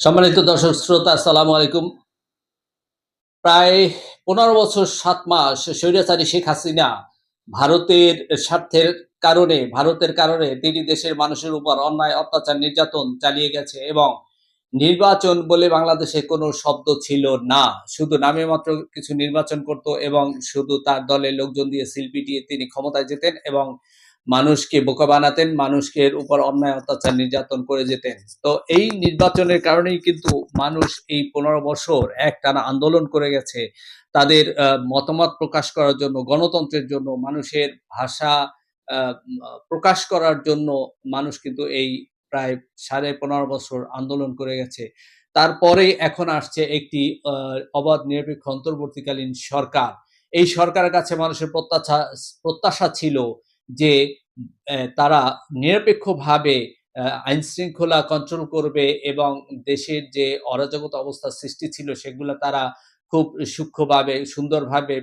সম্মানিত দর্শক, শ্রোতা, আসসালামু আলাইকুম। প্রায় পনেরো বছর, সাত মাস স্বৈরাচারী শেখ হাসিনা ভারতের স্বার্থের কারণে, ভারতের কারণে তিনি দেশের মানুষের উপর অন্যায়, অত্যাচার, নির্যাতন চালিয়ে গেছে এবং নির্বাচন বলে বাংলাদেশে কোনো শব্দ ছিল না। শুধু নামে মাত্র কিছু নির্বাচন করত এবং শুধু তার দলের লোকজন দিয়ে সিল পিটিয়ে তিনি ক্ষমতায় যেতেন এবং মানুষকে বোকা বানাতেন মানুষকে উপর অন্যায়, অত্যাচার, নির্যাতন করে যেতেন। তো এই নির্বাচনের কারণেই কিন্তু মানুষ এই পনেরো বছর এক টানা আন্দোলন করে গেছে। তাদের মতামত প্রকাশ করার জন্য, গণতন্ত্রের জন্য, মানুষের ভাষা প্রকাশ করার জন্য মানুষ কিন্তু এই প্রায় সাড়ে পনেরো বছর আন্দোলন করে গেছে। তারপরে এখন আসছে একটি অবাধ, নিরপেক্ষ, অন্তর্বর্তীকালীন সরকার। এই সরকারের কাছে মানুষের প্রত্যাশা প্রত্যাশা ছিল যে তারা নিরপেক্ষভাবে আইন শৃঙ্খলা কন্ট্রোল করবে এবং দেশের যে অরাজকতা অবস্থা সৃষ্টি ছিল সেগুলো তারা খুব সূক্ষ্মভাবে, সুন্দরভাবে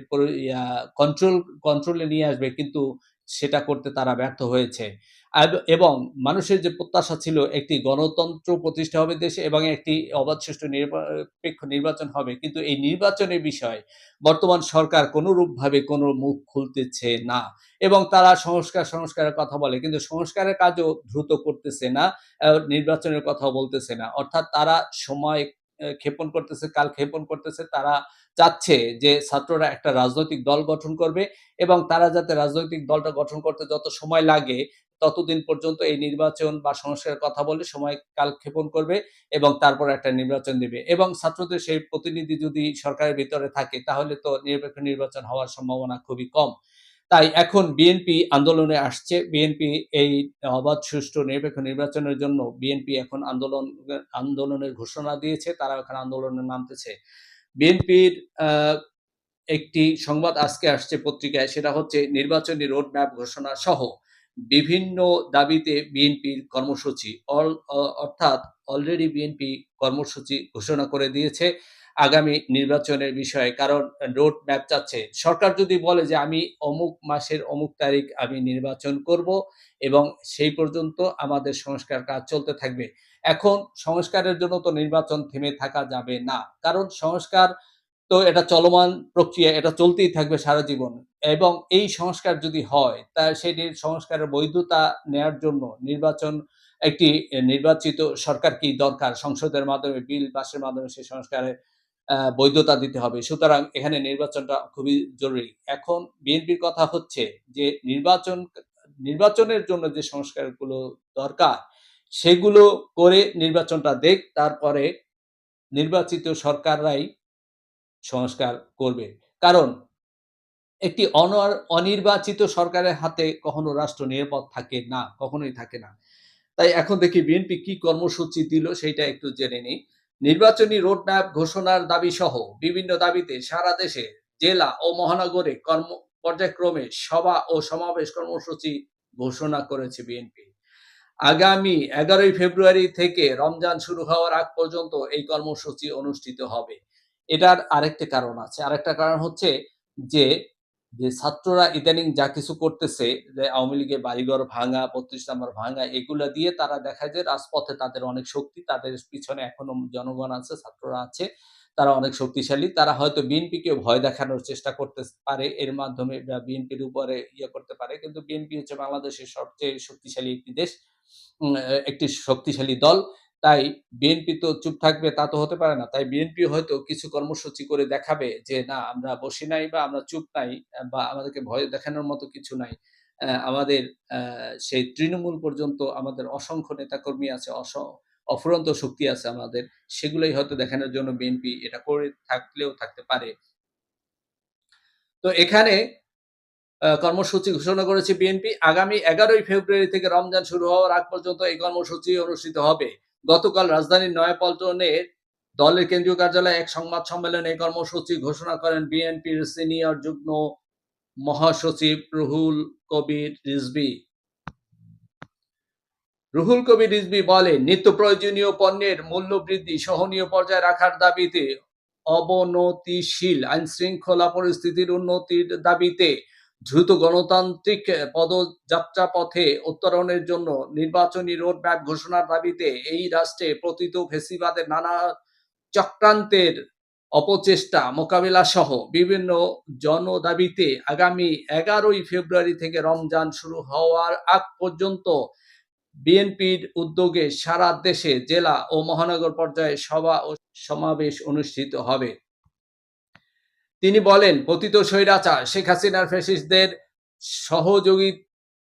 কন্ট্রোল কন্ট্রোলে নিয়ে আসবে। কিন্তু সেটা করতে তারা ব্যর্থ হয়েছে। এবং মানুষের যে প্রত্যাশা ছিল, একটি গণতন্ত্র প্রতিষ্ঠা হবে দেশে এবং একটি অবাধ সুষ্ঠু নিরপেক্ষ নির্বাচন হবে। কিন্তু এই নির্বাচনের বিষয় বর্তমান সরকার কোনোরূপভাবে কোনো মুখ খুলতেছে না এবং তারা সংস্কার, সংস্কারের কথা বলে। কিন্তু সংস্কারের কাজও দ্রুত করতেছে না নির্বাচনের কথাও বলতেছে না। অর্থাৎ তারা সময় ক্ষেপণ করতেছে, কাল ক্ষেপণ করতেছে, তারা চাচ্ছে যে ছাত্ররা একটা রাজনৈতিক দল গঠন করবে এবং তারা যাতে রাজনৈতিক দলটা গঠন করতে যত সময় লাগে, ততদিন পর্যন্ত এই নির্বাচন বা সংস্কারের কথা বলে সময় কাল ক্ষেপণ করবে এবং তারপর একটা নির্বাচন দিবে। এবং ছাত্রদের সেই প্রতিনিধি যদি সরকারের ভিতরে থাকে, তাহলে তো নিরপেক্ষ নির্বাচন হওয়ার সম্ভাবনা খুবই কম। তাই এখন বিএনপি আন্দোলনে আসছে। বিএনপি এই অবাধ, সুষ্ঠু, নিরপেক্ষ নির্বাচনের জন্য বিএনপি এখন আন্দোলন, আন্দোলনের ঘোষণা দিয়েছে। তারা এখন আন্দোলনে নামতেছে। বিএনপির একটি সংবাদ আজকে আসছে পত্রিকায়, সেটা হচ্ছে নির্বাচনী রোড ম্যাপ ঘোষণা সহ বিভিন্ন দাবিতে বিএনপির কর্মসূচি। অল- অর্থাৎ অলরেডি বিএনপি কর্মসূচি ঘোষণা করে দিয়েছে আগামী নির্বাচনের বিষয়ে, কারণ রোড ম্যাপ চাচ্ছে। সরকার যদি বলে যে আমি অমুক মাসের অমুক তারিখ আমি নির্বাচন করব এবং সেই পর্যন্ত আমাদের সংস্কার কাজ চলতে থাকবে এখন সংস্কারের জন্য তো নির্বাচন থেমে থাকা যাবে না। কারণ সংস্কার তো এটা চলমান প্রক্রিয়া, এটা চলতেই থাকবে সারা জীবন। এবং এই সংস্কার যদি হয়, তা সেটির সংস্কারের বৈধতা নেয়ার জন্য নির্বাচন, একটি নির্বাচিত সরকার কি দরকার? সংসদের মাধ্যমে, বিল পাসের মাধ্যমে সেই সংস্কারের বৈধতা দিতে হবে। সুতরাং এখানে নির্বাচনটা খুবই জরুরি। এখন বিএনপির কথা হচ্ছে যে নির্বাচন, নির্বাচনের জন্য যে সংস্কারগুলো দরকার সেগুলো করে নির্বাচনটা দেখ, তারপরে নির্বাচিত সরকাররাই সংস্কার করবে। কারণ একটি অনর- অনির্বাচিত সরকারের হাতে কখনো রাষ্ট্র নিরাপদ থাকে না, কখনোই থাকে না। তাই এখন দেখি বিএনপি কি কর্মসূচি দিল সেটা একটু জেনে নিই। নির্বাচনী রোডম্যাপ ঘোষণার দাবি সহ বিভিন্ন দাবিতে সারা দেশে জেলা ও মহানগরে কর্ম, পর্যায়ক্রমে সভা ও সমাবেশ কর্মসূচি ঘোষণা করেছে বিএনপি। আগামী এগারোই ফেব্রুয়ারি থেকে রমজান শুরু হওয়ার আগ পর্যন্ত এই কর্মসূচি অনুষ্ঠিত হবে। এটার আরেকটা কারণ আছে। আরেকটা কারণ হচ্ছে যে যে ছাত্ররা ইদানিং যা কিছু করতেছে, যে আওয়ামী লীগের বাড়িঘর ভাঙা, বত্রিশ নম্বর ভাঙা, এগুলা দিয়ে তারা দেখা যায় রাজপথে তাদের অনেক শক্তি, তাদের পিছনে এখনও জনগণ আছে, ছাত্ররা আছে, তারা অনেক শক্তিশালী, তারা হয়তো বিএনপিকে ভয় দেখানোর চেষ্টা করতে পারে, এর মাধ্যমে বিএনপির উপরে ইয়ে করতে পারে। কিন্তু বিএনপি হচ্ছে বাংলাদেশের সবচেয়ে শক্তিশালী একটি দেশ। একটি শক্তিশালী দল। তাই বিএনপি তো চুপ থাকবে, তা তো হতে পারে না। তাই বিএনপি হয়তো কিছু কর্মসূচি করে দেখাবে যে, না, আমরা বসি নাই বা আমরা চুপ নাই বা আমাদেরকে ভয় দেখানোর মতো কিছু নাই। আমাদের সেই তৃণমূল পর্যন্ত আমাদের অসংখ্য নেতাকর্মী আছে, অস- অফুরন্ত শক্তি আছে আমাদের। সেগুলোই হয়তো দেখানোর জন্য বিএনপি এটা করে থাকলেও থাকতে পারে। তো এখানে কর্মসূচি ঘোষণা করেছে বিএনপি। আগামী এগারোই ফেব্রুয়ারি থেকে রমজান শুরু হওয়ার আগ পর্যন্ত এই কর্মসূচি অনুষ্ঠিত হবে। গতকাল রাজধানীর নয়াপল্টনে দলের কেন্দ্রীয় কার্যালয়ে এক সংবাদ সম্মেলনে এই কর্মসূচি ঘোষণা করেন বিএনপির সিনিয়র যুগ্ম মহাসচিব রুহুল কবির রিজবি রুহুল কবির রিজবি বলেন, নিত্য প্রয়োজনীয় পণ্যের মূল্য বৃদ্ধি সহনীয় পর্যায়ে রাখার দাবিতে অবনতিশীল আইন শৃঙ্খলা পরিস্থিতির উন্নতির দাবিতে দ্রুত গণতান্ত্রিক পদযাত্রা পথে উত্তরণের জন্য নির্বাচনী রোডম্যাপ ঘোষণার দাবিতে এই রাষ্ট্রে প্রতীত ফেসিবাদের নানা চক্রান্তের অপচেষ্টা মোকাবিলা সহ বিভিন্ন জনদাবিতে আগামী এগারোই ফেব্রুয়ারি থেকে রমজান শুরু হওয়ার আগ পর্যন্ত বিএনপির উদ্যোগে সারা দেশে জেলা ও মহানগর পর্যায়ে সভা ও সমাবেশ অনুষ্ঠিত হবে। তিনি বলেন, পতিত স্বৈরাচার, শেখ হাসিনার ফ্যাসিস্টদের সহযোগী,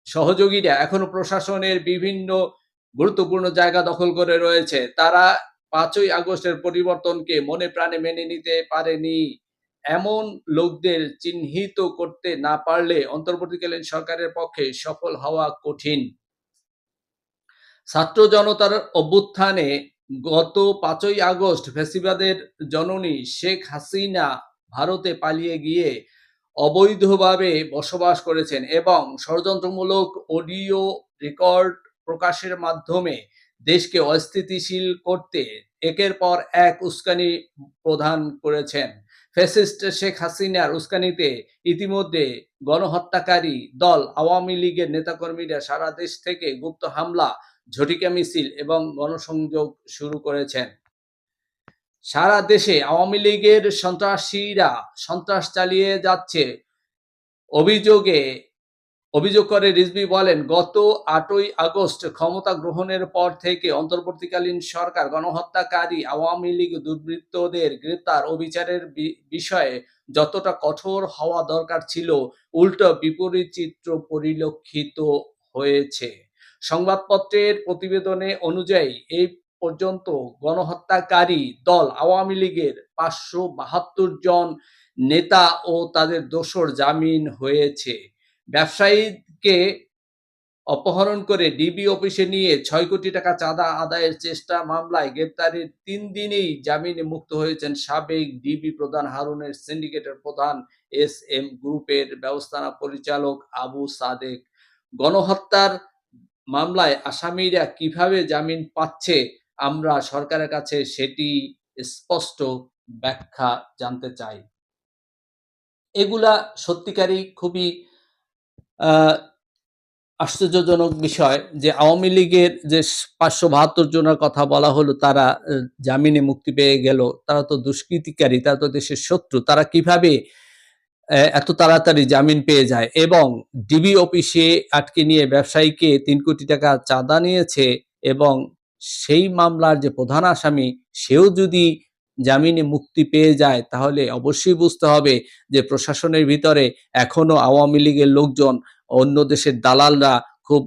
সহযোগীরা এখনও প্রশাসনের বিভিন্ন গুরুত্বপূর্ণ জায়গা দখল করে রয়েছে। তারা পাঁচই আগস্টের পরিবর্তনকে মনে প্রাণে মেনে নিতে পারেনি। এমন লোকদের চিহ্নিত করতে না পারলে অন্তর্বর্তীকালীন সরকারের পক্ষে সফল হওয়া কঠিন। ছাত্র জনতার অভ্যুত্থানে গত পাঁচই আগস্ট ফেসিবাদের জননী শেখ হাসিনা ভারতে পালিয়ে গিয়ে অবৈধভাবে বসবাস করেছেন এবং ষড়যন্ত্রমূলক অডিও রেকর্ড প্রকাশের মাধ্যমে দেশকে অস্থিতিশীল করতে একের পর এক উস্কানি প্রদান করেছেন। ফ্যাসিস্ট শেখ হাসিনার উস্কানিতে ইতিমধ্যে গণহত্যাকারী দল আওয়ামী লীগের নেতাকর্মীরা সারা দেশ থেকে গুপ্ত হামলা, ঝটিকা মিছিল এবং গণসংযোগ শুরু করেছেন। সারা দেশে আওয়ামী লীগের সন্ত্রাসীরা সন্ত্রাস চালিয়ে যাচ্ছে। অভিযোগে, অভিযোগ করে রিজভি বলেন, গত আটই আগস্ট ক্ষমতা গ্রহণের পর থেকে অন্তর্বর্তীকালীন সরকার গণহত্যাকারী আওয়ামী লীগ দুর্বৃত্তদের গ্রেপ্তার ও বিচারের বিষয়ে যতটা কঠোর হওয়া দরকার ছিল, উল্টো বিপরীত চিত্র পরিলক্ষিত হয়েছে। সংবাদপত্রের প্রতিবেদনে অনুযায়ী এই পর্যন্ত গণহত্যাকারী দল আওয়ামী লীগের পাঁচশো বাহাত্তর জন নেতা ও তাদের দোসর জামিন হয়েছে। ব্যবসায়ীকে অপহরণ করে ডিবি অফিসে নিয়ে ছয় কোটি টাকা চাঁদা আদায়ের চেষ্টা মামলায় গ্রেপ্তারের তিন দিনেই জামিনে মুক্ত হয়েছেন সাবেক ডিবি প্রধান হারুনের সিন্ডিকেটের প্রধান এস এম গ্রুপের ব্যবস্থাপনা পরিচালক আবু সাদেক। গণহত্যার মামলায় আসামিরা কীভাবে জামিন পাচ্ছে আমরা সরকারের কাছে সেটি স্পষ্ট ব্যাখ্যা জানতে চাই। এগুলা সত্যিকারই খুবই আশ্চর্যজনক বিষয় যে আওয়ামী লীগের যে পাঁচশো বাহাত্তর জনের কথা বলা হলো, তারা জামিনে মুক্তি পেয়ে গেল, তারা তো দুষ্কৃতিকারী, তারা তো দেশের শত্রু, তারা কীভাবে এত তাড়াতাড়ি জামিন পেয়ে যায়? এবং ডিবি অফিসে আটকে নিয়ে ব্যবসায়ীকে তিন কোটি টাকা চাঁদা নিয়েছে এবং সেই মামলার যে প্রধান আসামি, সেও যদি জামিনে মুক্তি পেয়ে যায়, তাহলে অবশ্যই বুঝতে হবে যে প্রশাসনের ভিতরে এখনও আওয়ামী লীগের লোকজন, অন্য দেশের দালালরা খুব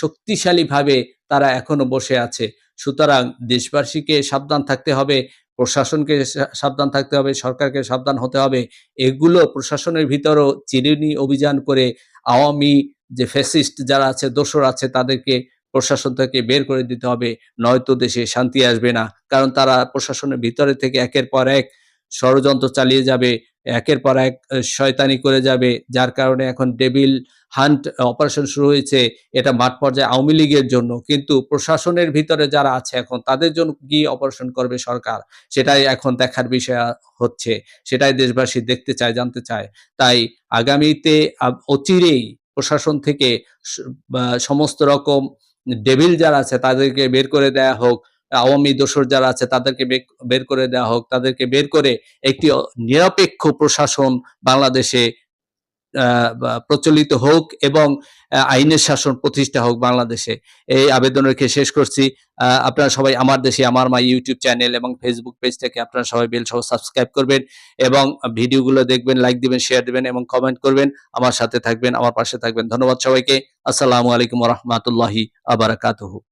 শক্তিশালীভাবে তারা এখনও বসে আছে। সুতরাং দেশবাসীকে সাবধান থাকতে হবে, প্রশাসনকে সাবধান থাকতে হবে, সরকারকে সাবধান হতে হবে। এগুলো প্রশাসনের ভিতরও চিরুনি অভিযান করে আওয়ামী যে ফ্যাসিস্ট যারা আছে, দোসর আছে, তাদেরকে প্রশাসন থেকে বের করে দিতে হবে, নয়তো দেশে শান্তি আসবে না। কারণ তারা প্রশাসনের ভিতরে থেকে একের পর এক ষড়যন্ত্র চালিয়ে যাবে, একের পর এক শয়তানি করে যাবে। যার কারণে এখন ডেবিল হান্ট অপারেশন শুরু হয়েছে, এটা মাঠ পর্যায়ে আওয়ামী লীগের জন্য। কিন্তু প্রশাসনের ভিতরে যারা আছে এখন, তাদের জন্য কি অপারেশন করবে সরকার? সেটাই এখন দেখার বিষয় হচ্ছে। সেটাই দেশবাসী দেখতে চায়, জানতে চায়। তাই আগামীতে অচিরেই প্রশাসন থেকে সমস্ত রকম ডেভিল যারা আছে তাদেরকে বের করে দেয়া হোক, আওয়ামী দোসর যারা আছে তাদেরকে বের করে দেওয়া হোক, তাদেরকে বের করে একটি নিরপেক্ষ প্রশাসন বাংলাদেশে প্রচলিত হোক এবং আইনের শাসন প্রতিষ্ঠা হোক বাংলাদেশে। এই আবেদন রেখে শেষ করছি। আপনারা সবাই আমার দেশে, আমার মা ইউটিউব চ্যানেল এবং ফেসবুক পেজ থেকে আপনারা সবাই বেল সহ সাবস্ক্রাইব করবেন এবং ভিডিওগুলো দেখবেন লাইক দিবেন শেয়ার দিবেন এবং কমেন্ট করবেন। আমার সাথে থাকবেন, আমার পাশে থাকবেন। ধন্যবাদ সবাইকে। আসসালামু আলাইকুম রহমতুল্লাহি আবরাকাতহু